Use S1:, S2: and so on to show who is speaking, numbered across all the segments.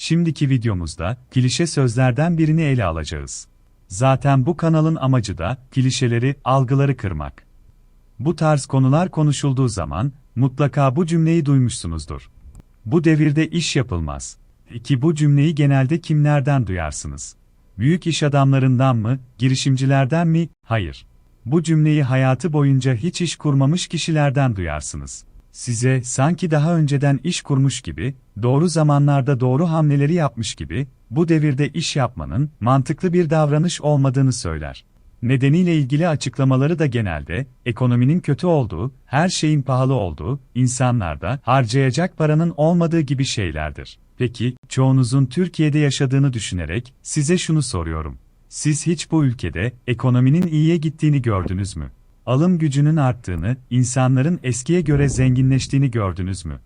S1: Şimdiki videomuzda klişe sözlerden birini ele alacağız. Zaten bu kanalın amacı da klişeleri, algıları kırmak. Bu tarz konular konuşulduğu zaman mutlaka bu cümleyi duymuşsunuzdur. Bu devirde iş yapılmaz. Peki bu cümleyi genelde kimlerden duyarsınız? Büyük iş adamlarından mı, girişimcilerden mi? Hayır. Bu cümleyi hayatı boyunca hiç iş kurmamış kişilerden duyarsınız. Size sanki daha önceden iş kurmuş gibi, doğru zamanlarda doğru hamleleri yapmış gibi, bu devirde iş yapmanın mantıklı bir davranış olmadığını söyler. Nedeniyle ilgili açıklamaları da genelde, ekonominin kötü olduğu, her şeyin pahalı olduğu, insanlarda harcayacak paranın olmadığı gibi şeylerdir. Peki, çoğunuzun Türkiye'de yaşadığını düşünerek, size şunu soruyorum. Siz hiç bu ülkede, ekonominin iyiye gittiğini gördünüz mü? Alım gücünün arttığını, insanların eskiye göre zenginleştiğini gördünüz mü?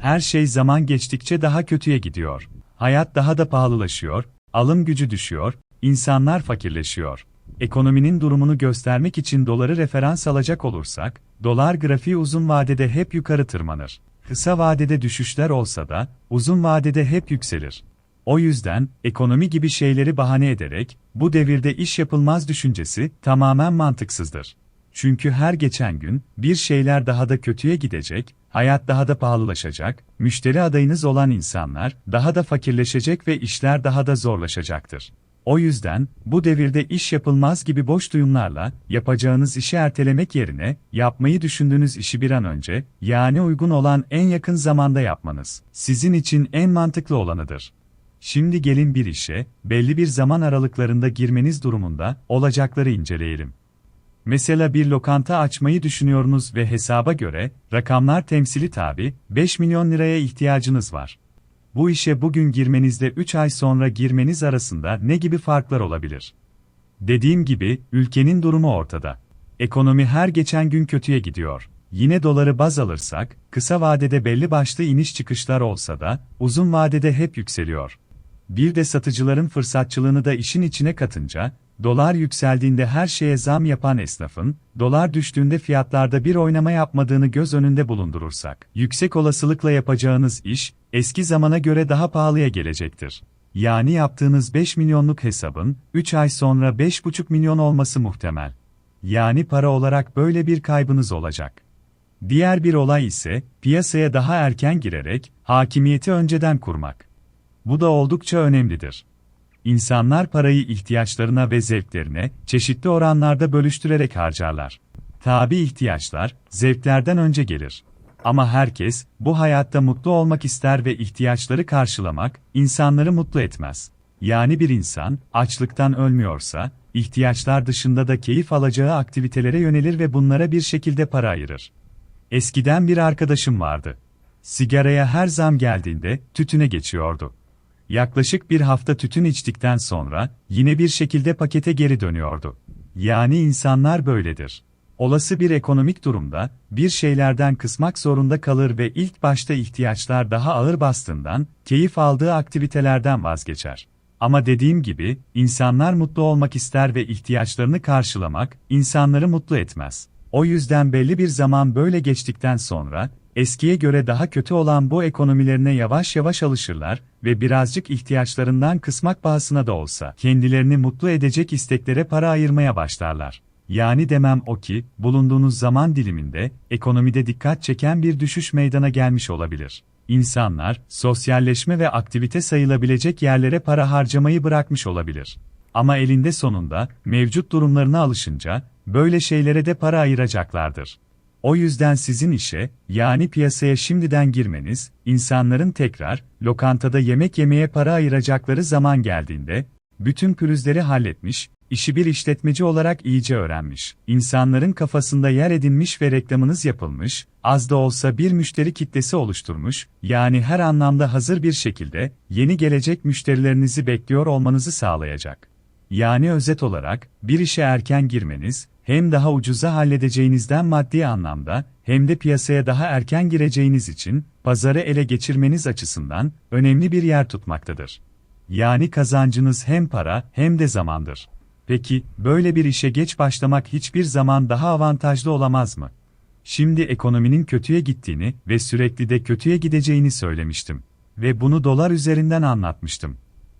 S1: Her şey zaman geçtikçe daha kötüye gidiyor. Hayat daha da pahalılaşıyor, alım gücü düşüyor, insanlar fakirleşiyor. Ekonominin durumunu göstermek için doları referans alacak olursak, dolar grafiği uzun vadede hep yukarı tırmanır. Kısa vadede düşüşler olsa da, uzun vadede hep yükselir. O yüzden, ekonomi gibi şeyleri bahane ederek, bu devirde iş yapılmaz düşüncesi tamamen mantıksızdır. Çünkü her geçen gün, bir şeyler daha da kötüye gidecek, hayat daha da pahalılaşacak, müşteri adayınız olan insanlar daha da fakirleşecek ve işler daha da zorlaşacaktır. O yüzden, bu devirde iş yapılmaz gibi boş duyumlarla, yapacağınız işi ertelemek yerine, yapmayı düşündüğünüz işi bir an önce, yani uygun olan en yakın zamanda yapmanız, sizin için en mantıklı olanıdır. Şimdi gelin bir işe, belli bir zaman aralıklarında girmeniz durumunda, olacakları inceleyelim. Mesela bir lokanta açmayı düşünüyorsunuz ve hesaba göre, rakamlar temsili tabi, 5 milyon liraya ihtiyacınız var. Bu işe bugün girmenizle 3 ay sonra girmeniz arasında ne gibi farklar olabilir? Dediğim gibi, ülkenin durumu ortada. Ekonomi her geçen gün kötüye gidiyor. Yine doları baz alırsak, kısa vadede belli başlı iniş çıkışlar olsa da, uzun vadede hep yükseliyor. Bir de satıcıların fırsatçılığını da işin içine katınca, dolar yükseldiğinde her şeye zam yapan esnafın, dolar düştüğünde fiyatlarda bir oynama yapmadığını göz önünde bulundurursak, yüksek olasılıkla yapacağınız iş, eski zamana göre daha pahalıya gelecektir. Yani yaptığınız 5 milyonluk hesabın, 3 ay sonra 5,5 milyon olması muhtemel. Yani para olarak böyle bir kaybınız olacak. Diğer bir olay ise, piyasaya daha erken girerek, hakimiyeti önceden kurmak. Bu da oldukça önemlidir. İnsanlar parayı ihtiyaçlarına ve zevklerine çeşitli oranlarda bölüştürerek harcarlar. Tabi ihtiyaçlar, zevklerden önce gelir. Ama herkes, bu hayatta mutlu olmak ister ve ihtiyaçları karşılamak, insanları mutlu etmez. Yani bir insan, açlıktan ölmüyorsa, ihtiyaçlar dışında da keyif alacağı aktivitelere yönelir ve bunlara bir şekilde para ayırır. Eskiden bir arkadaşım vardı. Sigaraya her zam geldiğinde, tütüne geçiyordu. Yaklaşık bir hafta tütün içtikten sonra, yine bir şekilde pakete geri dönüyordu. Yani insanlar böyledir. Olası bir ekonomik durumda, bir şeylerden kısmak zorunda kalır ve ilk başta ihtiyaçlar daha ağır bastığından, keyif aldığı aktivitelerden vazgeçer. Ama dediğim gibi, insanlar mutlu olmak ister ve ihtiyaçlarını karşılamak, insanları mutlu etmez. O yüzden belli bir zaman böyle geçtikten sonra, eskiye göre daha kötü olan bu ekonomilerine yavaş yavaş alışırlar ve birazcık ihtiyaçlarından kısmak bahasına da olsa kendilerini mutlu edecek isteklere para ayırmaya başlarlar. Yani demem o ki, bulunduğunuz zaman diliminde, ekonomide dikkat çeken bir düşüş meydana gelmiş olabilir. İnsanlar, sosyalleşme ve aktivite sayılabilecek yerlere para harcamayı bırakmış olabilir. Ama elinde sonunda, mevcut durumlarına alışınca, böyle şeylere de para ayıracaklardır. O yüzden sizin işe, yani piyasaya şimdiden girmeniz, insanların tekrar, lokantada yemek yemeye para ayıracakları zaman geldiğinde, bütün pürüzleri halletmiş, işi bir işletmeci olarak iyice öğrenmiş, insanların kafasında yer edinmiş ve reklamınız yapılmış, az da olsa bir müşteri kitlesi oluşturmuş, yani her anlamda hazır bir şekilde, yeni gelecek müşterilerinizi bekliyor olmanızı sağlayacak. Yani özet olarak, bir işe erken girmeniz, hem daha ucuza halledeceğinizden maddi anlamda, hem de piyasaya daha erken gireceğiniz için, pazarı ele geçirmeniz açısından, önemli bir yer tutmaktadır. Yani kazancınız hem para, hem de zamandır. Peki, böyle bir işe geç başlamak hiçbir zaman daha avantajlı olamaz mı? Şimdi ekonominin kötüye gittiğini ve sürekli de kötüye gideceğini söylemiştim. Ve bunu dolar üzerinden anlatmıştım.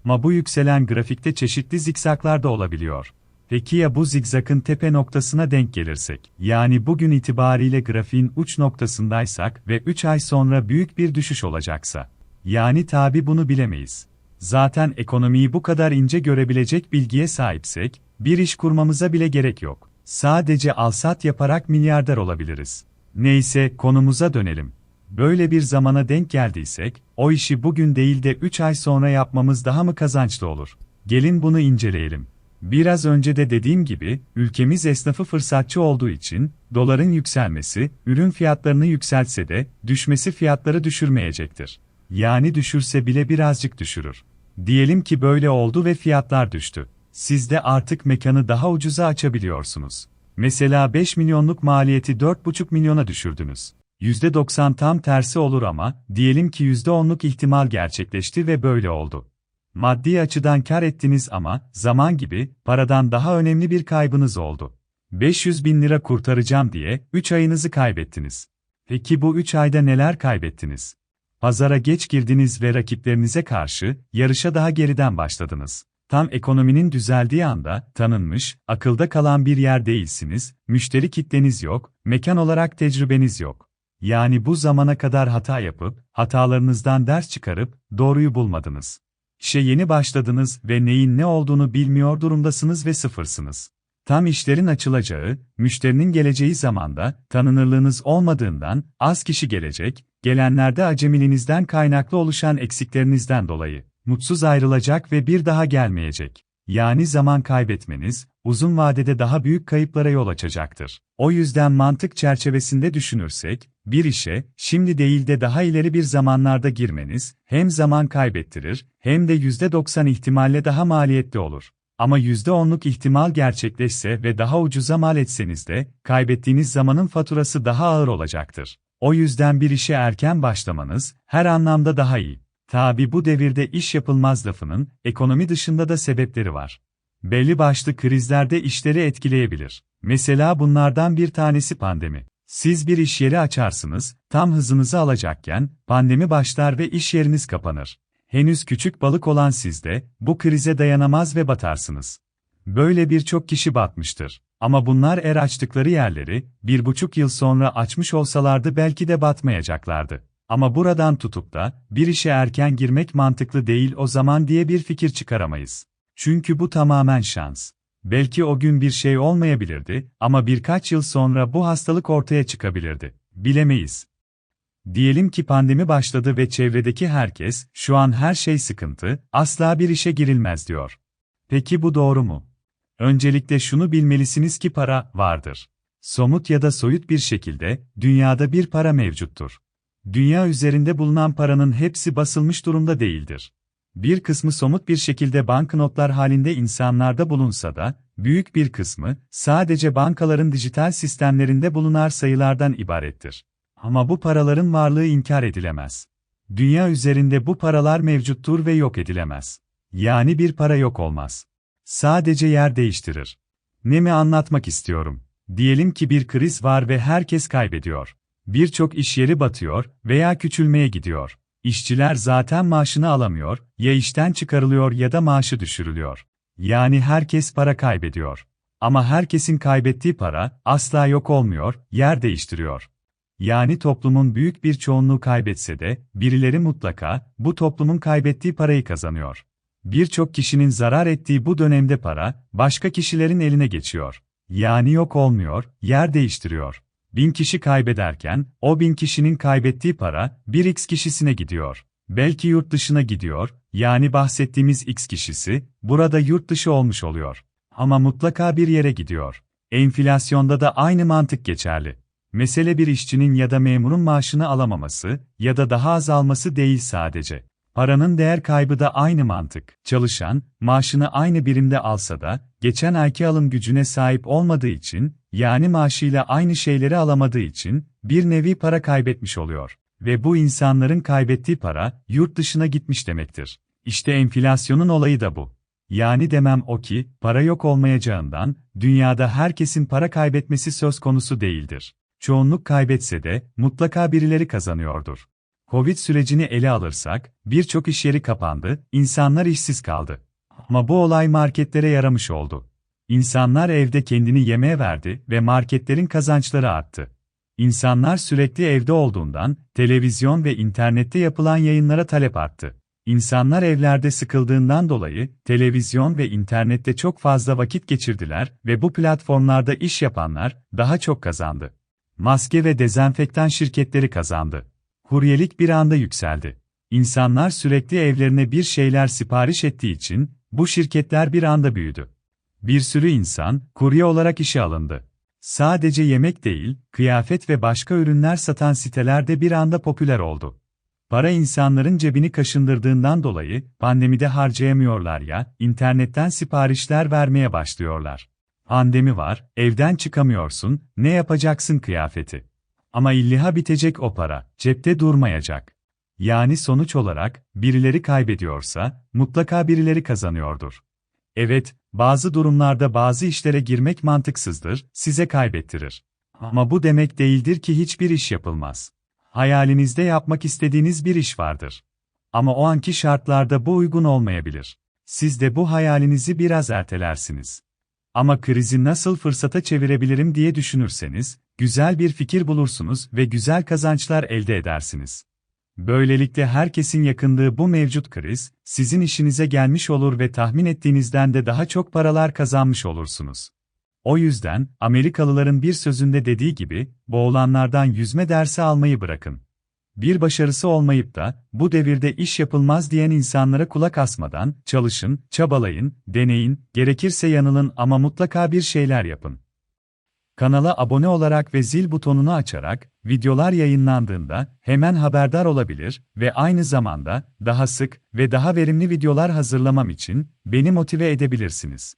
S1: Ama bu yükselen grafikte çeşitli zikzaklar da olabiliyor. Peki ya bu zigzagın tepe noktasına denk gelirsek, yani bugün itibariyle grafiğin uç noktasındaysak ve 3 ay sonra büyük bir düşüş olacaksa? Yani tabi bunu bilemeyiz. Zaten ekonomiyi bu kadar ince görebilecek bilgiye sahipsek, bir iş kurmamıza bile gerek yok. Sadece alsat yaparak milyarder olabiliriz. Neyse, konumuza dönelim. Böyle bir zamana denk geldiysek, o işi bugün değil de 3 ay sonra yapmamız daha mı kazançlı olur? Gelin bunu inceleyelim. Biraz önce de dediğim gibi, ülkemiz esnafı fırsatçı olduğu için, doların yükselmesi, ürün fiyatlarını yükseltse de, düşmesi fiyatları düşürmeyecektir. Yani düşürse bile birazcık düşürür. Diyelim ki böyle oldu ve fiyatlar düştü. Siz de artık mekanı daha ucuza açabiliyorsunuz. Mesela 5 milyonluk maliyeti 4,5 milyona düşürdünüz. %90 tam tersi olur ama, diyelim ki %10'luk ihtimal gerçekleşti ve böyle oldu. Maddi açıdan kar ettiniz ama, zaman gibi, paradan daha önemli bir kaybınız oldu. 500 bin lira kurtaracağım diye, 3 ayınızı kaybettiniz. Peki bu 3 ayda neler kaybettiniz? Pazara geç girdiniz ve rakiplerinize karşı, yarışa daha geriden başladınız. Tam ekonominin düzeldiği anda, tanınmış, akılda kalan bir yer değilsiniz, müşteri kitleniz yok, mekan olarak tecrübeniz yok. Yani bu zamana kadar hata yapıp, hatalarınızdan ders çıkarıp, doğruyu bulmadınız. İşe yeni başladınız ve neyin ne olduğunu bilmiyor durumdasınız ve sıfırsınız. Tam işlerin açılacağı, müşterinin geleceği zamanda, tanınırlığınız olmadığından, az kişi gelecek, gelenlerde acemilinizden kaynaklı oluşan eksiklerinizden dolayı, mutsuz ayrılacak ve bir daha gelmeyecek. Yani zaman kaybetmeniz, uzun vadede daha büyük kayıplara yol açacaktır. O yüzden mantık çerçevesinde düşünürsek, bir işe, şimdi değil de daha ileri bir zamanlarda girmeniz, hem zaman kaybettirir, hem de %90 ihtimalle daha maliyetli olur. Ama %10'luk ihtimal gerçekleşse ve daha ucuza mal etseniz de, kaybettiğiniz zamanın faturası daha ağır olacaktır. O yüzden bir işe erken başlamanız, her anlamda daha iyi. Tabi bu devirde iş yapılmaz lafının, ekonomi dışında da sebepleri var. Belli başlı krizlerde işleri etkileyebilir. Mesela bunlardan bir tanesi pandemi. Siz bir iş yeri açarsınız, tam hızınızı alacakken, pandemi başlar ve iş yeriniz kapanır. Henüz küçük balık olan sizde, bu krize dayanamaz ve batarsınız. Böyle birçok kişi batmıştır. Ama bunlar er açtıkları yerleri, bir buçuk yıl sonra açmış olsalardı belki de batmayacaklardı. Ama buradan tutup da, bir işe erken girmek mantıklı değil o zaman diye bir fikir çıkaramayız. Çünkü bu tamamen şans. Belki o gün bir şey olmayabilirdi ama birkaç yıl sonra bu hastalık ortaya çıkabilirdi. Bilemeyiz. Diyelim ki pandemi başladı ve çevredeki herkes, şu an her şey sıkıntı, asla bir işe girilmez diyor. Peki bu doğru mu? Öncelikle şunu bilmelisiniz ki para vardır. Somut ya da soyut bir şekilde dünyada bir para mevcuttur. Dünya üzerinde bulunan paranın hepsi basılmış durumda değildir. Bir kısmı somut bir şekilde banknotlar halinde insanlarda bulunsa da, büyük bir kısmı sadece bankaların dijital sistemlerinde bulunan sayılardan ibarettir. Ama bu paraların varlığı inkar edilemez. Dünya üzerinde bu paralar mevcuttur ve yok edilemez. Yani bir para yok olmaz. Sadece yer değiştirir. Ne mi anlatmak istiyorum? Diyelim ki bir kriz var ve herkes kaybediyor. Birçok iş yeri batıyor veya küçülmeye gidiyor. İşçiler zaten maaşını alamıyor, ya işten çıkarılıyor ya da maaşı düşürülüyor. Yani herkes para kaybediyor. Ama herkesin kaybettiği para asla yok olmuyor, yer değiştiriyor. Yani toplumun büyük bir çoğunluğu kaybetse de birileri mutlaka bu toplumun kaybettiği parayı kazanıyor. Birçok kişinin zarar ettiği bu dönemde para başka kişilerin eline geçiyor. Yani yok olmuyor, yer değiştiriyor bin kişi kaybederken, o bin kişinin kaybettiği para, bir x kişisine gidiyor. Belki yurt dışına gidiyor, yani bahsettiğimiz x kişisi, burada yurt dışı olmuş oluyor. Ama mutlaka bir yere gidiyor. Enflasyonda da aynı mantık geçerli. Mesele bir işçinin ya da memurun maaşını alamaması ya da daha az alması değil sadece. Paranın değer kaybı da aynı mantık. Çalışan, maaşını aynı birimde alsa da, geçen ayki alım gücüne sahip olmadığı için, yani maaşıyla aynı şeyleri alamadığı için, bir nevi para kaybetmiş oluyor. Ve bu insanların kaybettiği para, yurt dışına gitmiş demektir. İşte enflasyonun olayı da bu. Yani demem o ki, para yok olmayacağından, dünyada herkesin para kaybetmesi söz konusu değildir. Çoğunluk kaybetse de, mutlaka birileri kazanıyordur. Covid sürecini ele alırsak, birçok iş yeri kapandı, insanlar işsiz kaldı. Ama bu olay marketlere yaramış oldu. İnsanlar evde kendini yemeğe verdi ve marketlerin kazançları arttı. İnsanlar sürekli evde olduğundan, televizyon ve internette yapılan yayınlara talep arttı. İnsanlar evlerde sıkıldığından dolayı, televizyon ve internette çok fazla vakit geçirdiler ve bu platformlarda iş yapanlar, daha çok kazandı. Maske ve dezenfektan şirketleri kazandı. Kuryelik bir anda yükseldi. İnsanlar sürekli evlerine bir şeyler sipariş ettiği için, bu şirketler bir anda büyüdü. Bir sürü insan, kurye olarak işe alındı. Sadece yemek değil, kıyafet ve başka ürünler satan siteler de bir anda popüler oldu. Para insanların cebini kaşındırdığından dolayı, pandemide harcayamıyorlar ya, internetten siparişler vermeye başlıyorlar. Pandemi var, evden çıkamıyorsun, ne yapacaksın kıyafeti? Ama illiha bitecek o para, cepte durmayacak. Yani sonuç olarak, birileri kaybediyorsa, mutlaka birileri kazanıyordur. Evet, bazı durumlarda bazı işlere girmek mantıksızdır, size kaybettirir. Ama bu demek değildir ki hiçbir iş yapılmaz. Hayalinizde yapmak istediğiniz bir iş vardır. Ama o anki şartlarda bu uygun olmayabilir. Siz de bu hayalinizi biraz ertelersiniz. Ama krizi nasıl fırsata çevirebilirim diye düşünürseniz, güzel bir fikir bulursunuz ve güzel kazançlar elde edersiniz. Böylelikle herkesin yakındığı bu mevcut kriz, sizin işinize gelmiş olur ve tahmin ettiğinizden de daha çok paralar kazanmış olursunuz. O yüzden, Amerikalıların bir sözünde dediği gibi, boğulanlardan yüzme dersi almayı bırakın. Bir başarısı olmayıp da, bu devirde iş yapılmaz diyen insanlara kulak asmadan, çalışın, çabalayın, deneyin, gerekirse yanılın ama mutlaka bir şeyler yapın. Kanala abone olarak ve zil butonunu açarak, videolar yayınlandığında hemen haberdar olabilir ve aynı zamanda daha sık ve daha verimli videolar hazırlamam için beni motive edebilirsiniz.